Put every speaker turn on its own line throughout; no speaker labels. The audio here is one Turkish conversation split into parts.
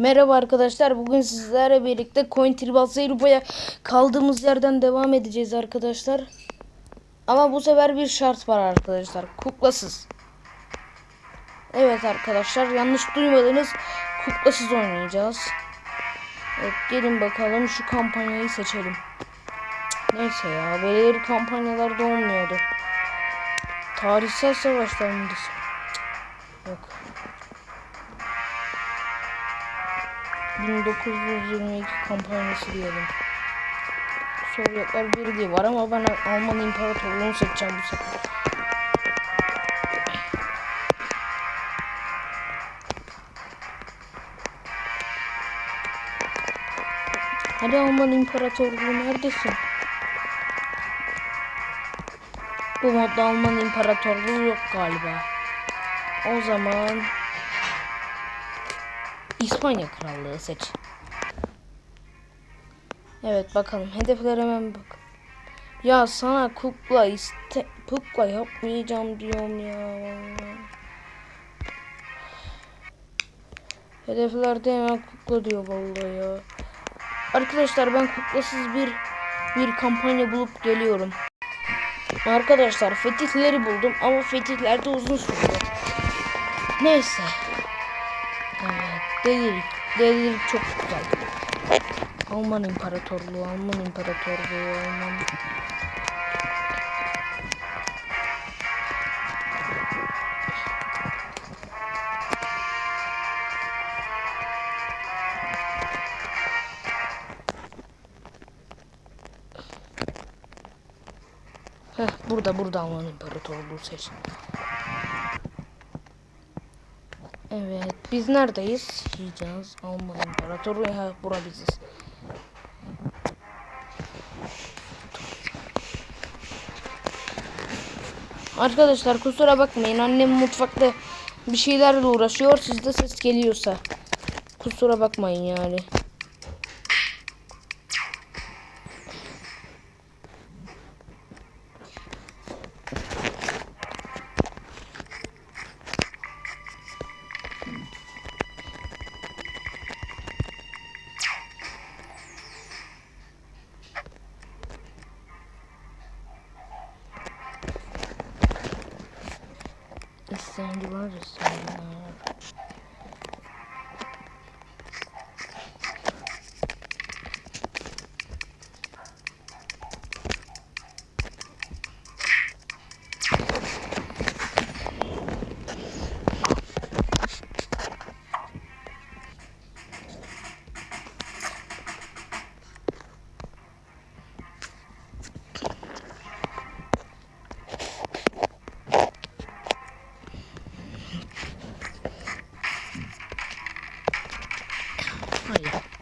Merhaba arkadaşlar. Bugün sizlerle birlikte Coin Tribal Zero'ya kaldığımız yerden devam edeceğiz arkadaşlar. Ama bu sefer bir şart var arkadaşlar. Kuklasız. Evet arkadaşlar yanlış duymadınız. Kuklasız oynayacağız. Evet gelin bakalım şu kampanyayı seçelim. Neyse ya belirli kampanyalarda olmuyordu. Tarihsel savaşlar mı desem? Cık, Yok. 1922 kampanyası diyelim. Sovyetler Birliği var ama ben Alman İmparatorluğu'nu seçeceğim bu sefer. Hadi Alman İmparatorluğu neredesin? Bu modda Alman İmparatorluğu yok galiba. O zaman İspanya Krallığı seç. Evet bakalım hedeflere hemen bak. Ya sana kukla iste kukla yapmayacağım diyorum ya. Hedeflerde hemen kukla diyor vallahi ya. Arkadaşlar ben kuklasız bir bir kampanya bulup geliyorum. Arkadaşlar fetihleri buldum ama fetihler de uzun sürdü. Neyse. Delilik. Delilik çok güzel. Alman İmparatorluğu, Alman İmparatorluğu, Alman... Heh, burada burada Alman İmparatorluğu seç. Evet, biz neredeyiz? Hicaz, Alman İmparatoru, ha bura biziz. Arkadaşlar kusura bakmayın, annem mutfakta bir şeylerle uğraşıyor, sizde ses geliyorsa. Kusura bakmayın yani.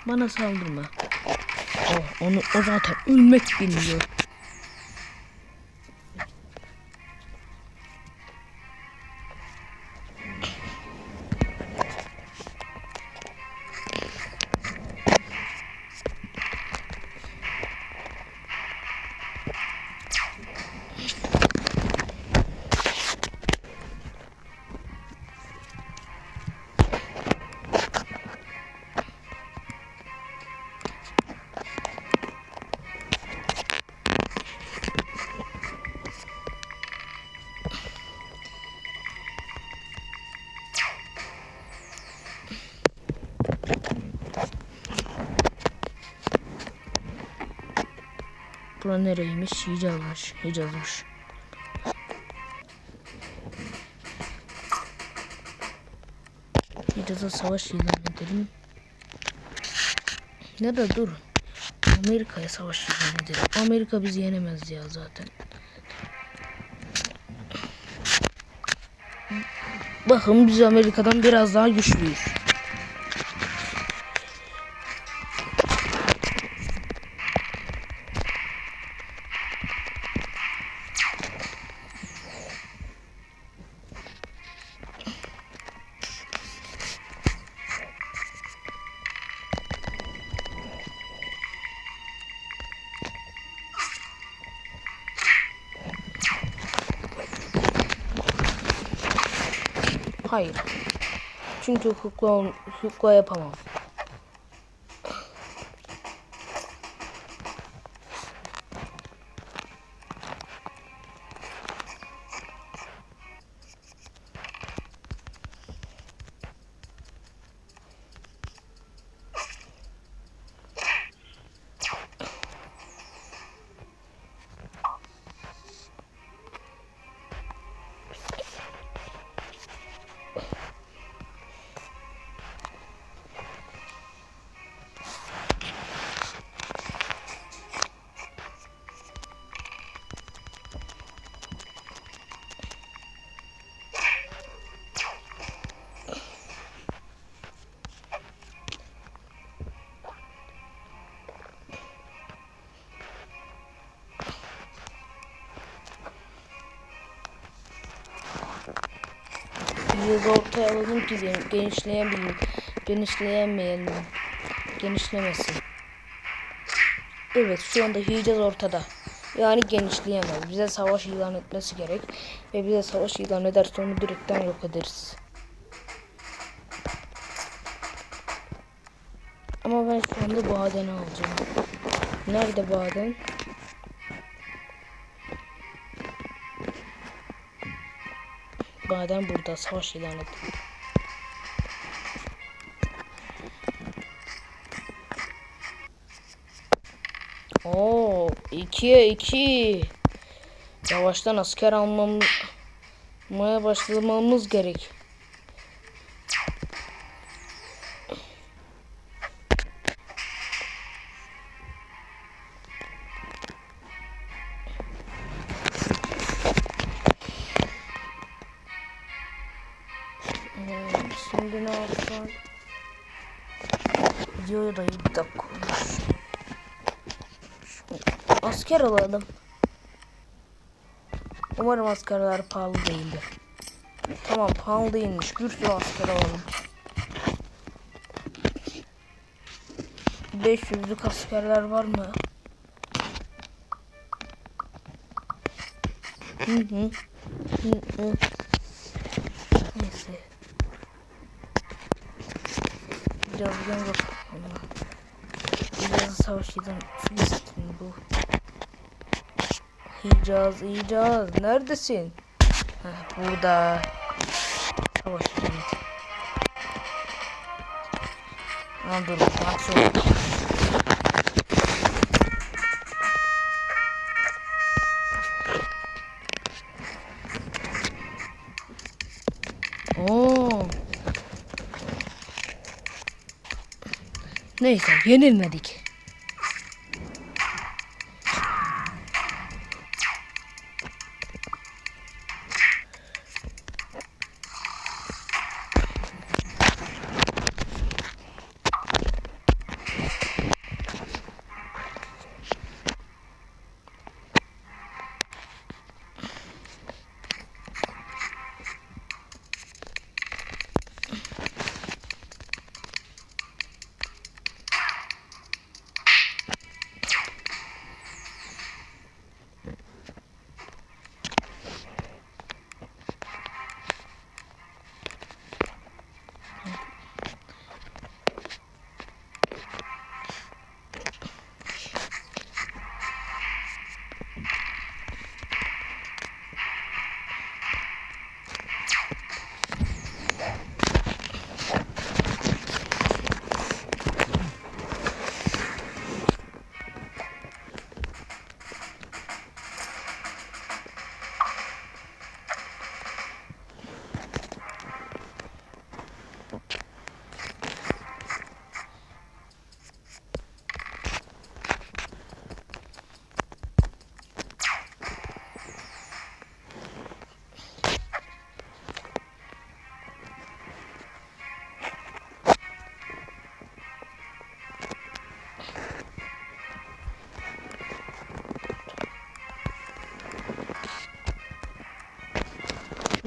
Bana saldırma. O, onu, o zaten ölmek bilmiyor. Bura nereymiş? Hicazmış. Hicazmış. Hicaz'a savaş ilan edelim. Da dur. Amerika'ya savaş ilan edelim. Amerika bizi yenemez ya zaten. Bakın biz Amerika'dan biraz daha güçlüyüz. Hayır. Çünkü hukukla, hukukla yapamam. Ortaya alalım ki gen- genişleyemeyelim. Genişlemesin. Evet şu anda Hicaz ortada. Yani genişleyemez. Bize savaş ilan etmesi gerek. Ve bize savaş ilan ederse onu direkten yok ederiz. Ama ben şu anda badeni alacağım. Nerede baden? Baden burada savaş ilan ettim. Oo, ikiye iki. Yavaştan asker almamaya başlamamız gerek. Alalım. Umarım askerler pahalı değildir. Tamam pahalı değilmiş. Bir sürü asker alalım. 500'lük askerler var mı? Hı hı. Hı hı. Neyse. Birazdan bakalım. Biraz savaşıyordum. Filistin bu. Hicaz, Hicaz. Neredesin? Heh, burada. Savaşıyordum. Aa, dur. Bak. Oo. Neyse yenilmedik.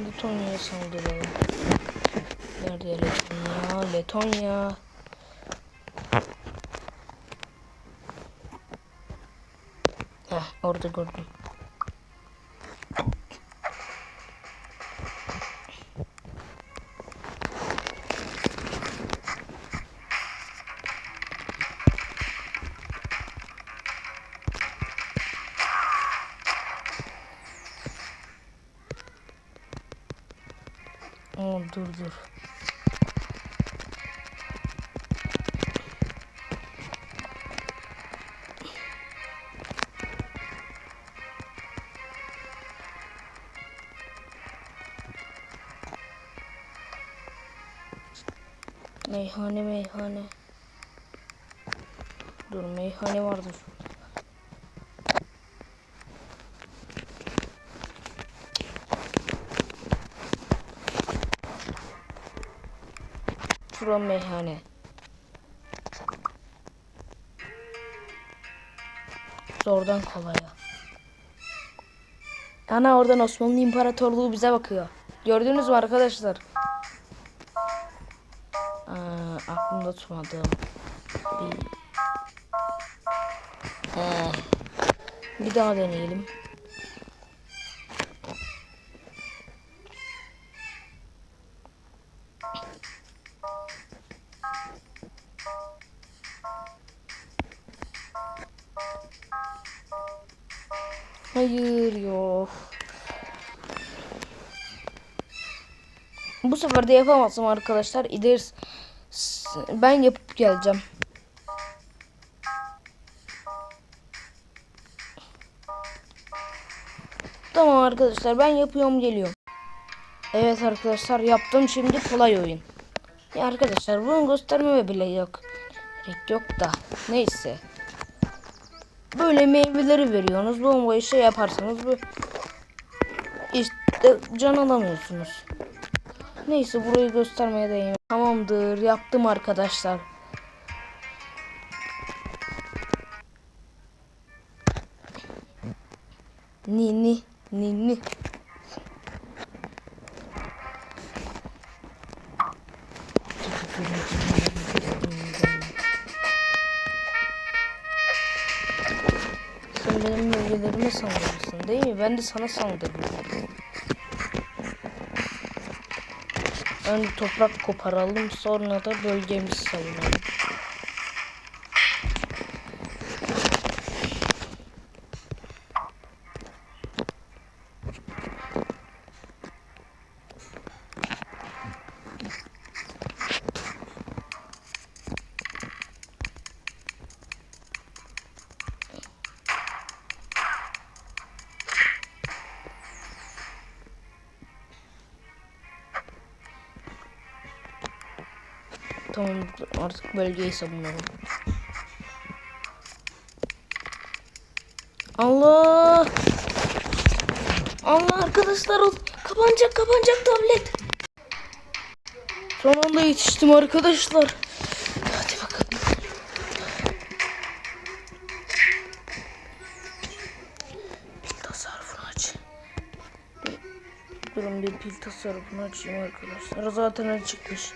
Letonya'ya saldıralım. Nerede Letonya? Letonya. Heh, orada gördüm. Oo, dur dur. Meyhane meyhane. Dur meyhane vardı şurada. Şura meyhane. Zordan kolaya. Ana oradan Osmanlı İmparatorluğu bize bakıyor. Gördünüz mü arkadaşlar? Aa, aklımda tutmadım. Bir... Ee, bir daha deneyelim. Sefer de yapamazsam arkadaşlar İdris ben yapıp geleceğim. Tamam arkadaşlar ben yapıyorum geliyorum. Evet arkadaşlar yaptım şimdi kolay oyun. Ya arkadaşlar bunu göstermeme bile yok. Gerek yok da neyse. Böyle meyveleri veriyorsunuz. Bombayı şey yaparsanız bu işte can alamıyorsunuz. Neyse burayı göstermeye değmiyor. Tamamdır yaptım arkadaşlar. Nini nini. Sen benim bölgelerime saldırırsın değil mi? Ben de sana saldırıyorum. Önce toprak koparalım sonra da bölgemizi savunalım. Tamam artık bölgeyi savunalım. Allah! Allah arkadaşlar kapanacak kapanacak tablet. Son anda yetiştim arkadaşlar. Hadi bakalım. Pil tasarrufunu aç. Durun bir pil tasarrufunu açayım arkadaşlar. Zaten açıkmış.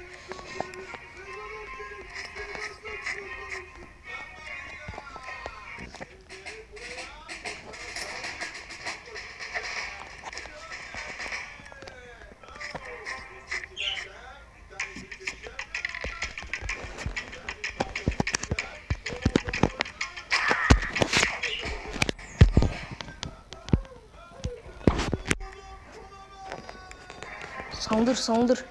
Saldır saldır.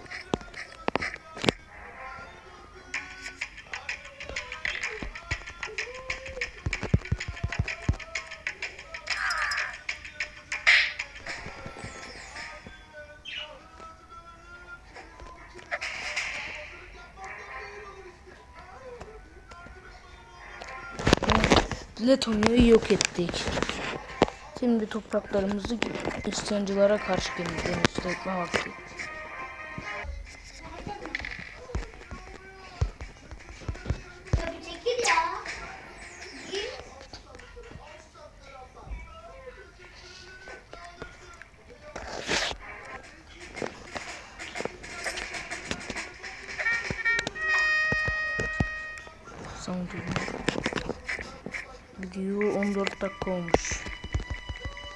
Letonya'yı yok ettik. Şimdi topraklarımızı isyancılara karşı genişletme vakti. Dakika olmuş.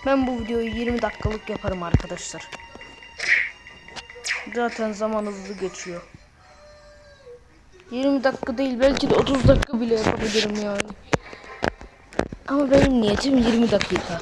Ben bu videoyu 20 dakikalık yaparım arkadaşlar. Zaten zaman hızlı geçiyor. 20 dakika değil belki de 30 dakika bile yapabilirim yani. Ama benim niyetim 20 dakika.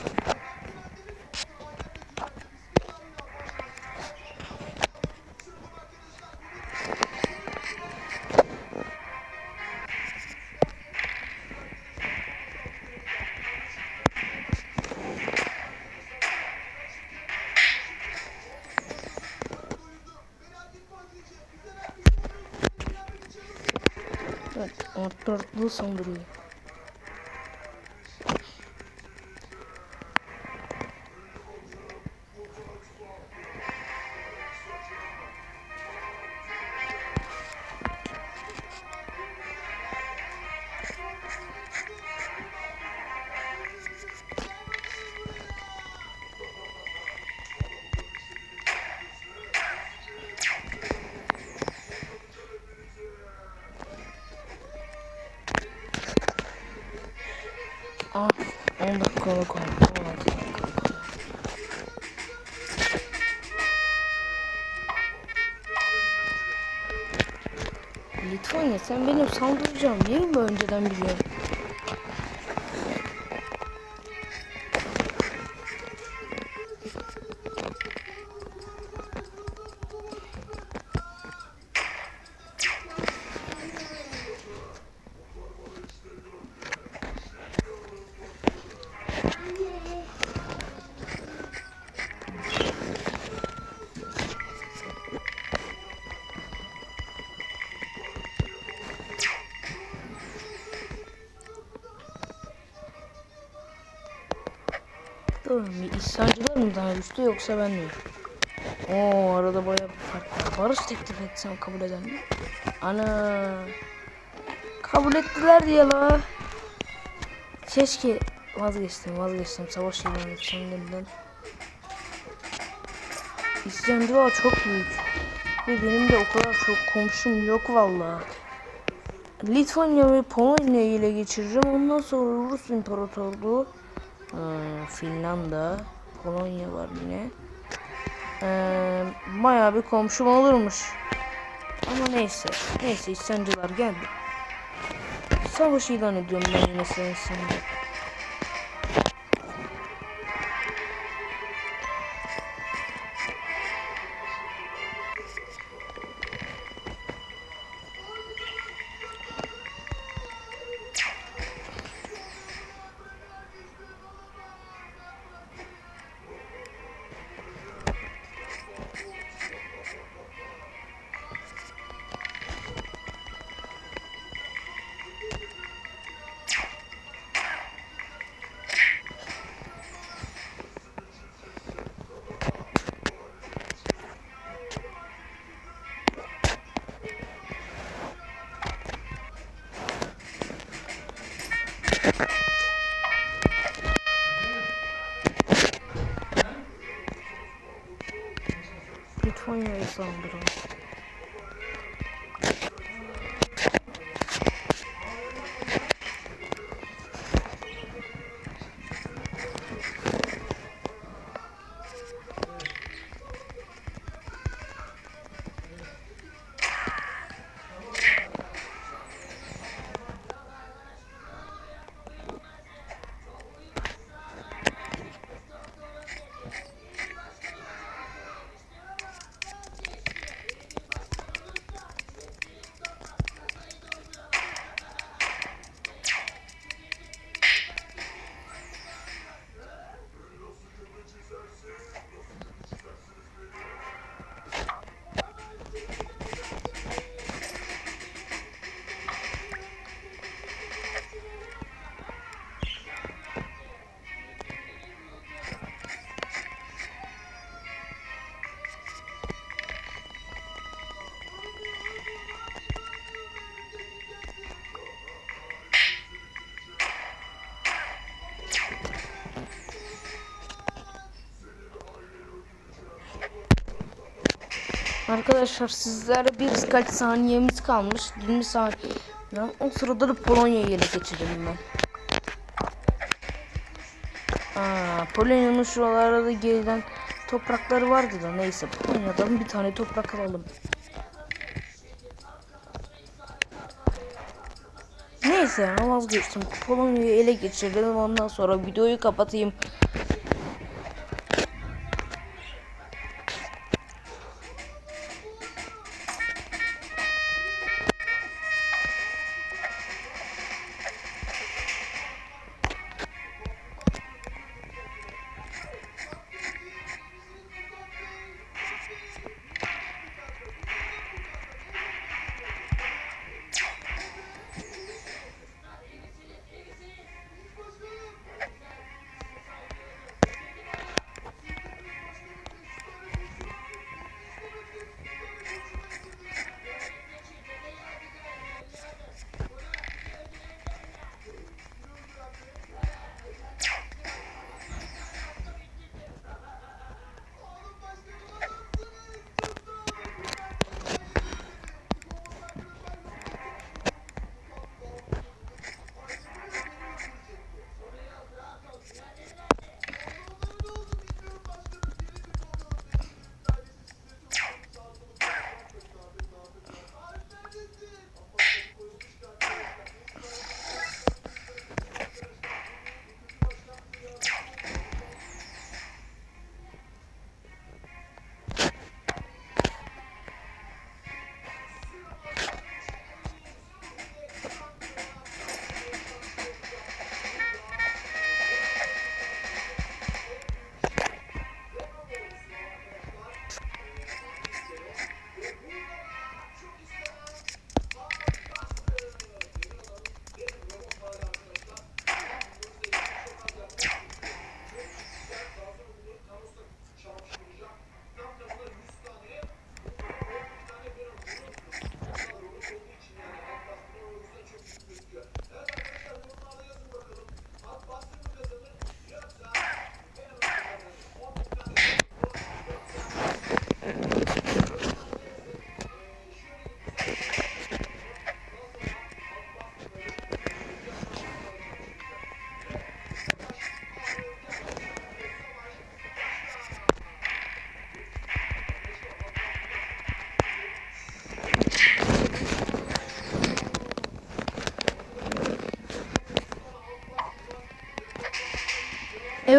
motorlu saldırıyor. Sen benim saldıracağım yerimi önceden biliyorsun. Mu? İsyancılar mı daha güçlü yoksa ben miyim? Oo arada bayağı bir fark var. Barış teklif etsem kabul eder mi? Ana. Kabul ettiler diye la. Keşke vazgeçtim vazgeçtim. Savaş ilan etsem yeniden. İsyancılar çok büyük. Ve benim de o kadar çok komşum yok vallahi. Litvanya ve Polonya'yı ele geçireceğim. Ondan sonra Rus İmparatorluğu. Ee, Finlanda, Polonya var yine. Ee, bayağı bir komşum olurmuş. Ama neyse. Neyse isyancılar geldi. Savaş ilan ediyorum ben yine senin saldıralım. Arkadaşlar sizlere bir kaç saniyemiz kalmış. 20 saniye. O sırada da Polonya'yı ele geçirelim ben. Polonya'nın şuralarda da geriden toprakları vardı da neyse Polonya'dan bir tane toprak alalım. Neyse vazgeçtim. Polonya'yı ele geçirelim ondan sonra videoyu kapatayım.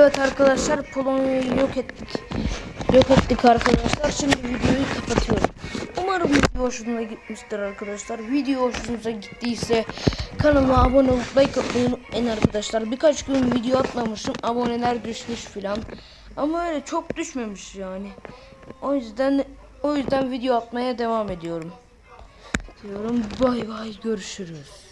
Evet arkadaşlar Polonya'yı yok ettik. Yok ettik arkadaşlar. Şimdi videoyu kapatıyorum. Umarım video hoşunuza gitmiştir arkadaşlar. Video hoşunuza gittiyse kanalıma abone olup like atmayı unutmayın arkadaşlar. Birkaç gün video atmamışım. Aboneler düşmüş filan. Ama öyle çok düşmemiş yani. O yüzden o yüzden video atmaya devam ediyorum. Diyorum bay bay görüşürüz.